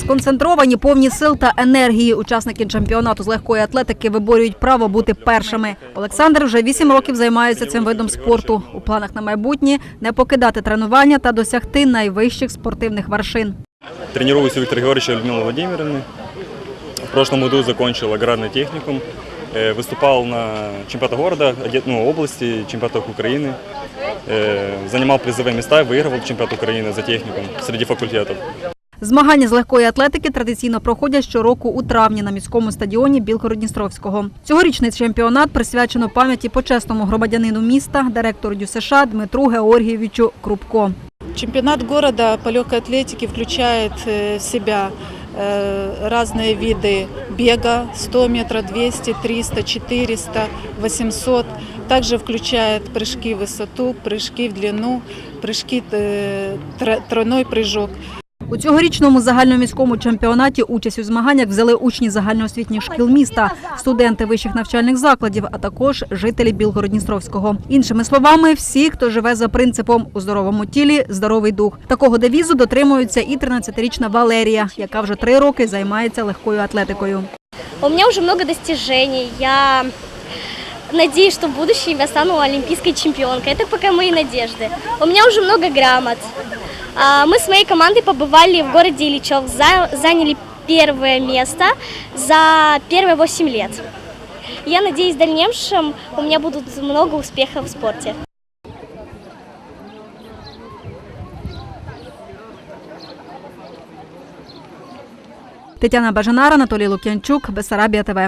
Сконцентровані, повні сил та енергії. Учасники чемпіонату з легкої атлетики виборюють право бути першими. Олександр вже вісім років займається цим видом спорту. У планах на майбутнє не покидати тренування та досягти найвищих спортивних вершин. Тренируюсь у Виктора Георгиевича и Людмилы Владимировны. В прошлом году закончил аграрный техникум. Э, Выступал на чемпионатах города, оде- ну, области, чемпионатах Украины. Э, Занимал призовые места, выигрывал чемпионат Украины за техникум среди факультетов. Змагання з легкої атлетики традиційно проходять щороку у травні на міському стадіоні Білгород-Дністровського. Цьогорічний чемпіонат присвячено пам'яті почесному громадянину міста, директору ДЮСШ Дмитру Георгійовичу Крупко. Чемпионат города по легкой атлетике включает э, в себя э, разные виды бега 100 метров, 200, 300, 400, 800. Также включает прыжки в высоту, прыжки в длину, прыжки э, тр- тройной прыжок. у цьогорічному загальноміському чемпіонаті участь у змаганнях взяли учні загальноосвітніх шкіл міста, студенти вищих навчальних закладів, а також жителі Білгород-Дністровського. Іншими словами, всі, хто живе за принципом у здоровому тілі, здоровий дух. Такого девізу дотримується і 13-річна Валерія, яка вже три роки займається легкою атлетикою. У меня уже много достижений. Я надеюсь, что в будущем я стану олимпийской чемпионкой. Это пока мои надежды. У меня уже много грамот. А, Мы с моей командой побывали в городе Ильичев, за- заняли первое место за первые 8 лет. Я надеюсь, в дальнейшем у меня будут много успехов в спорте. Тетяна Бажанара, Анатолій Лук'янчук, Бесарабія ТВ.